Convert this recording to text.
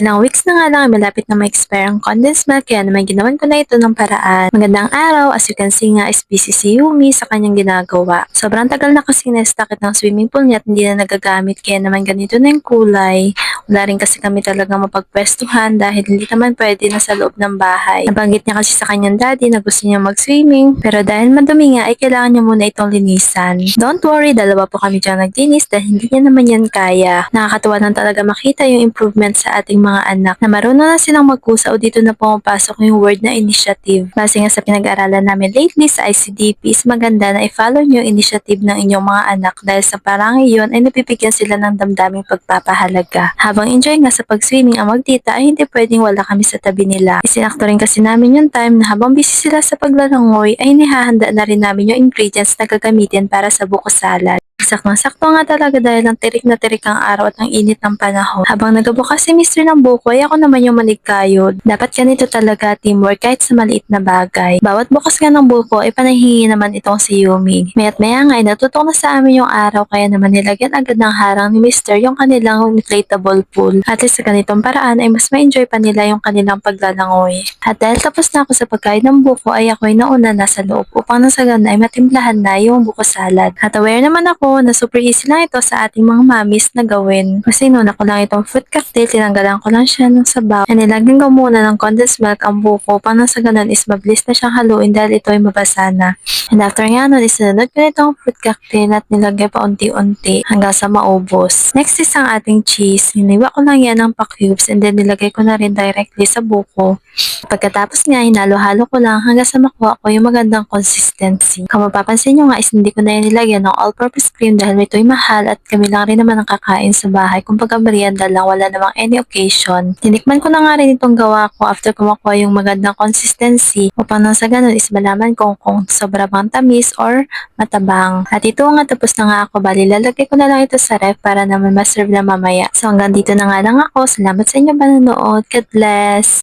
Ilang weeks na nga lang malapit na ma-expire ang condensed milk kaya naman ginawan ko na ito ng paraan. Magandang araw, as you can see nga is busy si Yumi sa kanyang ginagawa. Sobrang tagal na kasi na-stack ng swimming pool niya at hindi na nagagamit kaya naman ganito na yung kulay. Wala rin kasi kami talaga mapagpwestuhan dahil hindi naman pwede na sa loob ng bahay. Nabanggit niya kasi sa kanyang daddy na gusto niya mag-swimming pero dahil madumi nga ay kailangan niya muna itong linisan. Don't worry, dalawa po kami dyan nagdinis dahil hindi niya naman yan kaya. Nakakatuwa lang talaga makita yung improvement sa ating mga anak na marunong na silang magkusa o dito na pumapasok yung word na initiative. Base nga sa pinag-aralan namin lately sa ICDP is maganda na i-follow nyo initiative ng inyong mga anak dahil sa parang iyon ay napipigyan sila ng damdaming pagpapahalaga. Enjoy nga sa pag-swimming ang magtita ay hindi pwedeng wala kami sa tabi nila. Isinakto rin kasi namin yung time na habang busy sila sa paglalangoy ay nihahanda na rin namin yung ingredients na gagamitin para sa buko salad. Saktong-sakto nga talaga dahil ang tirik na tirik ang araw at ang init ng panahon. Habang nagabukas si Mr. ng buko ay ako naman yung maligkayod. Dapat ganito talaga teamwork kahit sa maliit na bagay. Bawat bukas nga ng buko ay panahingi naman itong si Yumi. Mayat maya nga ay natutok na sa amin yung araw kaya naman nilagyan agad ng harang ni Mr. yung kanilang inflatable pool. At sa ganitong paraan ay mas ma-enjoy pa nila yung kanilang paglalangoy. At dahil tapos na ako sa pagkain ng buko ay ako ay nauna na sa loob upang nasagan ay matimplahan na yung buko salad. At aware naman ako na super easy lang ito sa ating mga mamis na gawin. Kasi nuna ko lang itong fruit cocktail, tinanggalan ko lang siya ng sabaw. And nilagyan ko muna ng condensed milk ang buko upang nasa ganun is mabilis na siyang haluin dahil ito ay mabasa na. And after nga nun, isinunod ko na itong fruit cocktail at nilagay pa unti-unti hanggang sa maubos. Next is ang ating cheese. Hiniwa ko lang yan ng pa-cubes and then nilagay ko na rin directly sa buko. Pagkatapos nga, hinalo-halo ko lang hanggang sa makuha ko yung magandang consistency. Kung mapapansin nyo nga is hindi ko na yan nilagyan ng all-purpose cream dahil ito'y mahal at kami lang rin naman ang kakain sa bahay. Kung pagka merienda lang, wala namang any occasion. Tinikman ko na nga rin itong gawa ko after ko makuha yung magandang consistency upang nang sa ganun is malaman kung kung sobra bang tamis or matabang. At ito nga tapos na nga ako, bali lalagay ko na lang ito sa ref para naman ma-serve na mamaya. So hanggang dito na nga lang ako. Salamat sa inyong panonood. God bless!